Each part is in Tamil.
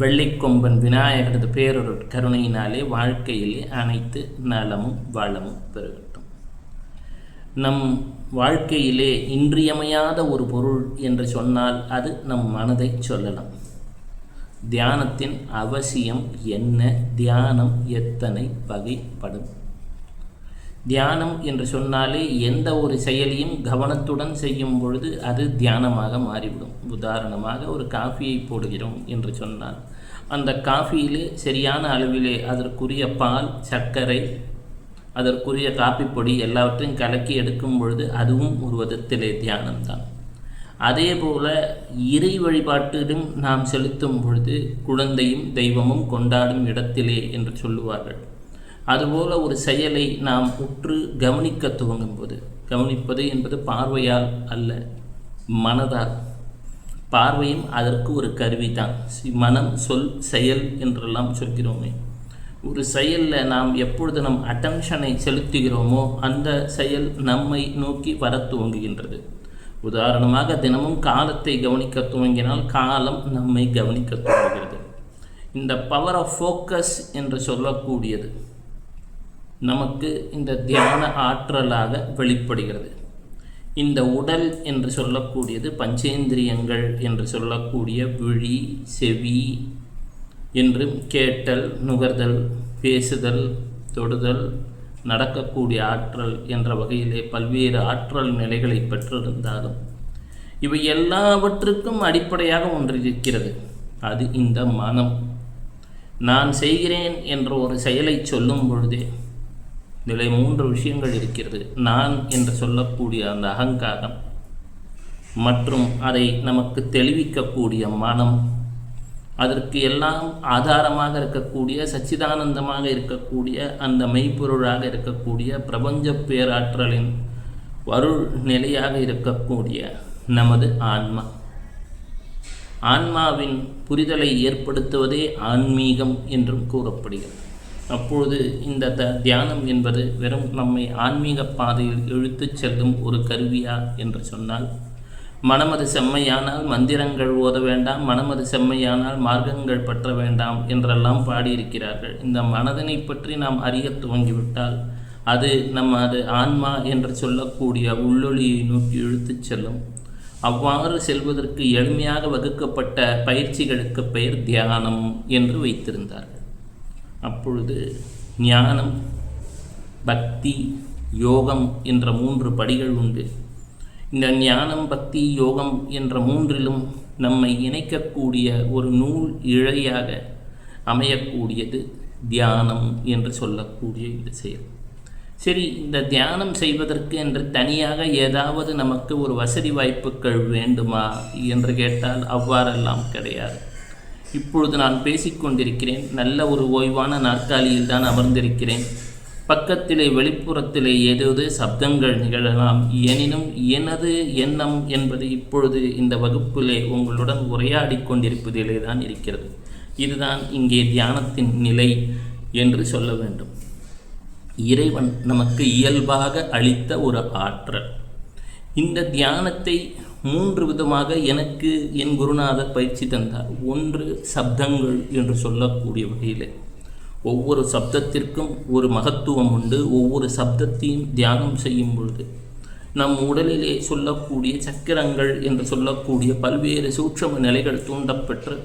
வெள்ளிக்கொம்பன் விநாயகரது பேரொரு கருணையினாலே வாழ்க்கையிலே அனைத்து நலமும் வளமும் பெருகட்டும். நம் வாழ்க்கையிலே இன்றியமையாத ஒரு பொருள் என்று சொன்னால் அது நம் மனதை சொல்லலாம். தியானத்தின் அவசியம் என்ன? தியானம் எத்தனை? வகைப்படும். தியானம் என்று சொன்னாலே எந்த ஒரு செயலையும் கவனத்துடன் செய்யும் பொழுது அது தியானமாக மாறிவிடும். உதாரணமாக ஒரு காஃபியை போடுகிறோம் என்று சொன்னால் அந்த காஃபியிலே சரியான அளவிலே அதற்குரிய பால் சர்க்கரை அதற்குரிய காப்பி பொடி எல்லாவற்றையும் கலக்கி எடுக்கும் பொழுது அதுவும் ஒரு விதத்திலே தியானம்தான். அதே போல இறை வழிபாட்டிலும் நாம் செலுத்தும் பொழுது குழந்தையும் தெய்வமும் கொண்டாடும் இடத்திலே என்று சொல்லுவார்கள். அதுபோல் ஒரு செயலை நாம் உற்று கவனிக்க துவங்கும்போது கவனிப்பது என்பது பார்வையால் அல்ல மனதால். பார்வையும் அதற்கு ஒரு கருவி தான் மனம் சொல் செயல் என்றெல்லாம் சொல்கிறோமே. ஒரு செயலில் நாம் எப்பொழுது நம் அட்டென்ஷனை செலுத்துகிறோமோ அந்த செயல் நம்மை நோக்கி வர துவங்குகின்றது. உதாரணமாக தினமும் காலத்தை கவனிக்க துவங்கினால் காலம் நம்மை கவனிக்க துவங்குகிறது. இந்த பவர் ஆஃப் ஃபோக்கஸ் என்று சொல்லக்கூடியது. நமக்கு இந்த தியான ஆற்றலாக வெளிப்படுகிறது. இந்த உடல் என்று சொல்லக்கூடியது பஞ்சேந்திரியங்கள் என்று சொல்லக்கூடிய விழி செவி என்று கேட்டல் நுகர்தல் பேசுதல் தொடுதல் நடக்கக்கூடிய ஆற்றல் என்ற வகையிலே பல்வேறு ஆற்றல் நிலைகளை பெற்றிருந்தாலும் இவை எல்லாவற்றுக்கும் அடிப்படையாக ஒன்று இருக்கிறது அது இந்த மனம். நான் செய்கிறேன் என்ற ஒரு செயலை சொல்லும் பொழுதே இதில் மூன்று விஷயங்கள் இருக்கிறது. நான் என்று சொல்லக்கூடிய அந்த அகங்காரம் மற்றும் அதை நமக்கு தெளிவிக்கக்கூடிய மனம் அதற்கு எல்லாம் ஆதாரமாக இருக்கக்கூடிய சச்சிதானந்தமாக இருக்கக்கூடிய அந்த மெய்ப்பொருளாக இருக்கக்கூடிய பிரபஞ்ச பேராற்றலின் வருள் நிலையாக இருக்கக்கூடிய நமது ஆன்மா. ஆன்மாவின் புரிதலை ஏற்படுத்துவதே ஆன்மீகம் என்றும் கூறப்படுகிறது. அப்பொழுது இந்த த தியானம் என்பது வெறும் நம்மை ஆன்மீக பாதையில் இழுத்துச் செல்லும் ஒரு கருவியா? என்று சொன்னால் மனமது செம்மையானால் மந்திரங்கள் ஓத வேண்டாம் மனமது செம்மையானால் மார்க்கங்கள் பற்ற வேண்டாம் என்றெல்லாம் பாடியிருக்கிறார்கள். இந்த மனதனை பற்றி நாம் அறிய துவங்கிவிட்டால் அது நம்ம அது ஆன்மா என்று சொல்லக்கூடிய உள்ளொளியை நோக்கி இழுத்துச் செல்லும். அவ்வாறு செல்வதற்கு எளிமையாக வகுக்கப்பட்ட பயிற்சிகளுக்கு பெயர் தியானம் என்று வைத்திருந்தார்கள். அப்பொழுது ஞானம் பக்தி யோகம் என்ற மூன்று படிகள் உண்டு. இந்த ஞானம் பக்தி யோகம் என்ற மூன்றிலும் நம்மை இணைக்கக்கூடிய ஒரு நூல் இழையாக அமையக்கூடியது தியானம் என்று சொல்லக்கூடிய இந்த செயல். சரி இந்த தியானம் செய்வதற்கு என்று தனியாக ஏதாவது நமக்கு ஒரு வசதி வாய்ப்புகள் வேண்டுமா என்று கேட்டால் அவ்வாறெல்லாம் கிடையாது. இப்பொழுது நான் பேசிக்கொண்டிருக்கிறேன். நல்ல ஒரு ஓய்வான நாற்காலியில் தான் அமர்ந்திருக்கிறேன். பக்கத்திலே வெளிப்புறத்திலே ஏதாவது சப்தங்கள் நிகழலாம். எனினும் எனது எண்ணம் என்பது இப்பொழுது இந்த வகுப்பிலே உங்களுடன் உரையாடி கொண்டிருப்பதிலே தான் இருக்கிறது. இதுதான் இங்கே தியானத்தின் நிலை என்று சொல்ல வேண்டும். இறைவன் நமக்கு இயல்பாக அளித்த ஒரு ஆற்றல். இந்த தியானத்தை மூன்று விதமாக எனக்கு என் குருநாதர் பயிற்சி தந்தார். ஒன்று சப்தங்கள் என்று சொல்லக்கூடிய வகையில். ஒவ்வொரு சப்தத்திற்கும் ஒரு மகத்துவம் உண்டு. ஒவ்வொரு சப்தத்தையும் தியானம் செய்யும் பொழுது நம் உடலிலே சொல்லக்கூடிய சக்கரங்கள் என்று சொல்லக்கூடிய பல்வேறு சூட்சம நிலைகள் தூண்டப்பெற்று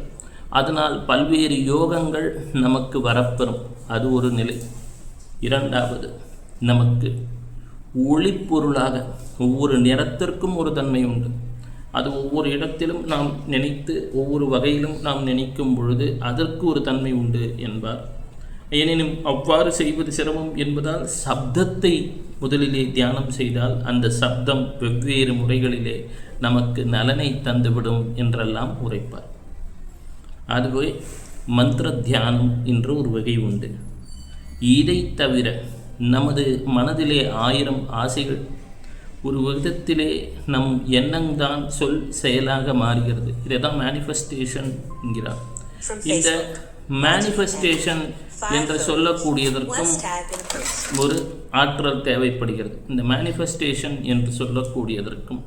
அதனால் பல்வேறு யோகங்கள் நமக்கு வரப்பெறும். அது ஒரு நிலை. இரண்டாவது நமக்கு ஒளிப்பொருளாக ஒவ்வொரு நிறத்திற்கும் ஒரு தன்மை உண்டு. அது ஒவ்வொரு இடத்திலும் நாம் நினைத்து ஒவ்வொரு வகையிலும் நாம் நினைக்கும் பொழுது அதற்கு ஒரு தன்மை உண்டு என்பார். எனினும் அவ்வாறு செய்வது சிரமம் என்பதால் சப்தத்தை முதலிலே தியானம் செய்தால் அந்த சப்தம் வெவ்வேறு முறைகளிலே நமக்கு நலனை தந்துவிடும் என்றெல்லாம் உரைப்பார். அதுவே மந்திர தியானம் என்று ஒரு வகை உண்டு. இதை தவிர நமது மனதிலே ஆயிரம் ஆசைகள் ஒரு விதத்திலே நம் எண்ணம்தான் சொல் செயலாக மாறுகிறது. இதை தான் மேனிஃபெஸ்டேஷன் என்கிறார் இந்த மேனிஃபெஸ்டேஷன் என்று சொல்லக்கூடியதற்கும் ஒரு ஆற்றல் தேவைப்படுகிறது. இந்த மேனிஃபெஸ்டேஷன் என்று சொல்லக்கூடியதற்கும்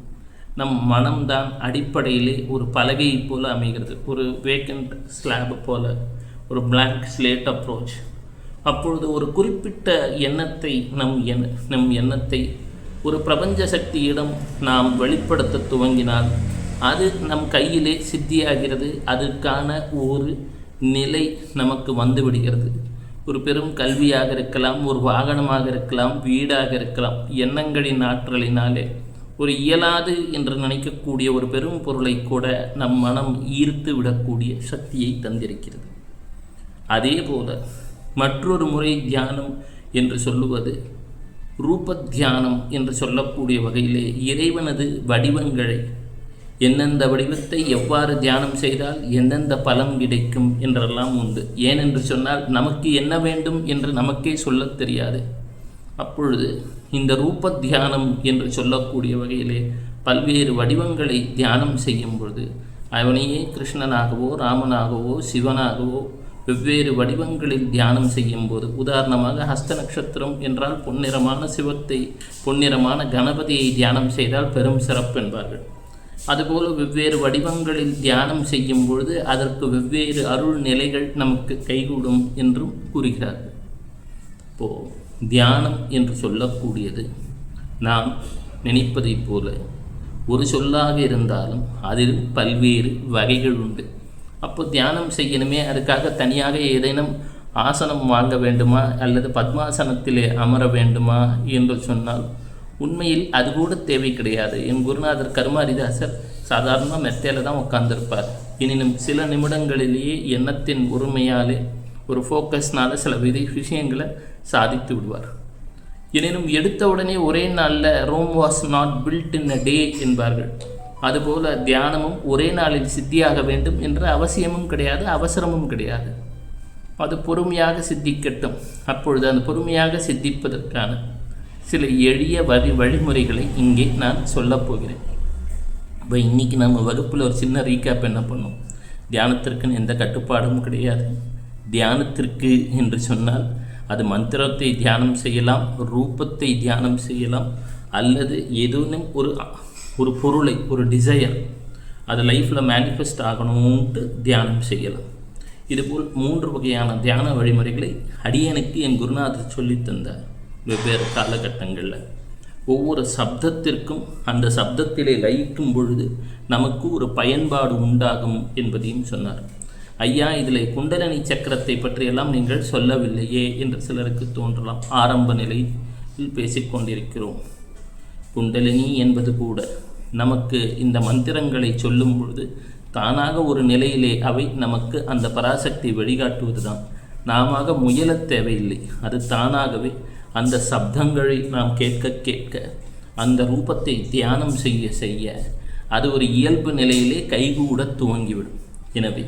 நம் மனம்தான் அடிப்படையிலே ஒரு பலகை போல அமைகிறது. ஒரு வேக்கண்ட் ஸ்லாப் போல ஒரு blank ஸ்லேட் அப்ரோச் அப்பொழுது ஒரு குறிப்பிட்ட எண்ணத்தை நம் எண்ண நம் எண்ணத்தை ஒரு பிரபஞ்ச சக்தியிடம் நாம் வெளிப்படுத்த துவங்கினால் அது நம் கையிலே சித்தியாகிறது. அதற்கான ஒரு நிலை நமக்கு வந்துவிடுகிறது. ஒரு பெரும் கல்வியாக இருக்கலாம் ஒரு வாகனமாக இருக்கலாம் வீடாக இருக்கலாம் எண்ணங்களின் ஆற்றலினாலே. ஒரு இயலாது என்று நினைக்கக்கூடிய ஒரு பெரும் பொருளை கூட நம் மனம் ஈர்த்து விடக்கூடிய சக்தியை தந்திருக்கிறது. அதே போல மற்றொரு முறை தியானம் என்று சொல்லுவது ரூபத்தியானம் என்று சொல்லக்கூடிய வகையிலே இறைவனது வடிவங்களை. எந்தெந்த வடிவத்தை எவ்வாறு தியானம் செய்தால் எந்தெந்த பலம் கிடைக்கும் என்றெல்லாம் உண்டு. ஏனென்று சொன்னால் நமக்கு என்ன வேண்டும் என்று நமக்கே சொல்ல தெரியாது. அப்பொழுது இந்த ரூப தியானம் என்று சொல்லக்கூடிய வகையிலே பல்வேறு வடிவங்களை தியானம் செய்யும் பொழுது அவனையே கிருஷ்ணனாகவோ ராமனாகவோ சிவனாகவோ வெவ்வேறு வடிவங்களில் தியானம் செய்யும் போது உதாரணமாக ஹஸ்த நட்சத்திரம் என்றால் பொன்னிறமான சிவத்தை பொன்னிறமான கணபதியை தியானம் செய்தால் பெரும் சிறப்பு என்பார்கள். அதுபோல வெவ்வேறு வடிவங்களில் தியானம் செய்யும் பொழுது அதற்கு வெவ்வேறு அருள் நிலைகள் நமக்கு கைகூடும் என்றும் கூறுகிறார்கள். இப்போ தியானம் என்று சொல்லக்கூடியது நாம் நினைப்பதைப் போல ஒரு சொல்லாக இருந்தாலும் அதில் பல்வேறு வகைகள் உண்டு. அப்போ தியானம் செய்யணுமே அதுக்காக தனியாக ஏதேனும் ஆசனம் வாங்க வேண்டுமா அல்லது பத்மாசனத்திலே அமர வேண்டுமா என்று சொன்னால் உண்மையில் அது கூட தேவை கிடையாது. என் குருநாதர் கருமாரிதாசர் சாதாரணமாக மெத்தையில் தான் உட்காந்துருப்பார் எனினும் சில நிமிடங்களிலேயே எண்ணத்தின் உரிமையாலே ஒரு ஃபோக்கஸ்னால சில விதி விஷயங்களை சாதித்து விடுவார். எனினும் எடுத்த உடனே ஒரே நாளில் Rome was not built in a day என்பார்கள். அதுபோல தியானமும் ஒரே நாளில் சித்தியாக வேண்டும் என்ற அவசியமும் கிடையாது அவசரமும் கிடையாது. அது பொறுமையாக சித்திக்கட்டும். அப்பொழுது அந்த பொறுமையாக சித்திப்பதற்கான சில எளிய வழி வழிமுறைகளை இங்கே நான் சொல்லப்போகிறேன் இப்போ இன்றைக்கி நம்ம வகுப்பில் ஒரு சின்ன ரீகேப் என்ன பண்ணோம்? தியானத்திற்குன்னு எந்த கட்டுப்பாடும் கிடையாது. தியானத்திற்கு என்று சொன்னால் அது மந்திரத்தை தியானம் செய்யலாம் ரூபத்தை தியானம் செய்யலாம் அல்லது ஏதேனும் ஒரு ஒரு பொருளை ஒரு டிசையர் அது லைஃப்பில் மேனிஃபெஸ்ட் ஆகணும்ன்ட்டு தியானம் செய்யலாம். இதுபோல் மூன்று வகையான தியான வழிமுறைகளை அடியனுக்கு என் குருநாதர் சொல்லித்தந்தார் வெவ்வேறு காலகட்டங்களில். ஒவ்வொரு சப்தத்திற்கும் அந்த சப்தத்திலே லயிக்கும் பொழுது நமக்கு ஒரு பயன்பாடு உண்டாகும் என்பதையும் சொன்னார். ஐயா இதில் குண்டலனி சக்கரத்தை பற்றியெல்லாம் நீங்கள் சொல்லவில்லையே என்று சிலருக்கு தோன்றலாம். ஆரம்ப நிலையில் பேசிக்கொண்டிருக்கிறோம். குண்டலினி என்பது கூட நமக்கு இந்த மந்திரங்களை சொல்லும் பொழுது தானாக ஒரு நிலையிலே அவை நமக்கு அந்த பராசக்தி வழிகாட்டுவது தான் நாம முயலத் தேவையில்லை. அது தானாகவே அந்த சப்தங்களை நாம் கேட்க கேட்க அந்த ரூபத்தை தியானம் செய்ய செய்ய அது ஒரு இயல்பு நிலையிலே கைகூட துவங்கிவிடும். எனவே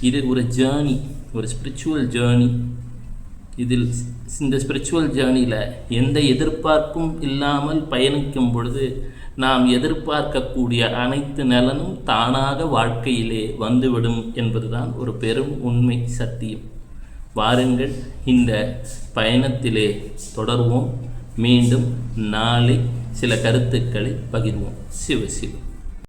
இது ஒரு ஜேர்னி ஒரு ஸ்பிரிச்சுவல் ஜேர்னி இதில் இந்த ஸ்பிரிச்சுவல் ஜேர்னியில் எந்த எதிர்பார்ப்பும் இல்லாமல் பயணிக்கும் பொழுது நாம் எதிர்பார்க்கக்கூடிய அனைத்து நலனும் தானாக வாழ்க்கையிலே வந்துவிடும் என்பதுதான் ஒரு பெரும் உண்மை சத்தியம். வாருங்கள் இந்த பயணத்திலே தொடர்வோம். மீண்டும் நாளை சில கருத்துக்களை பகிர்வோம். சிவ சிவ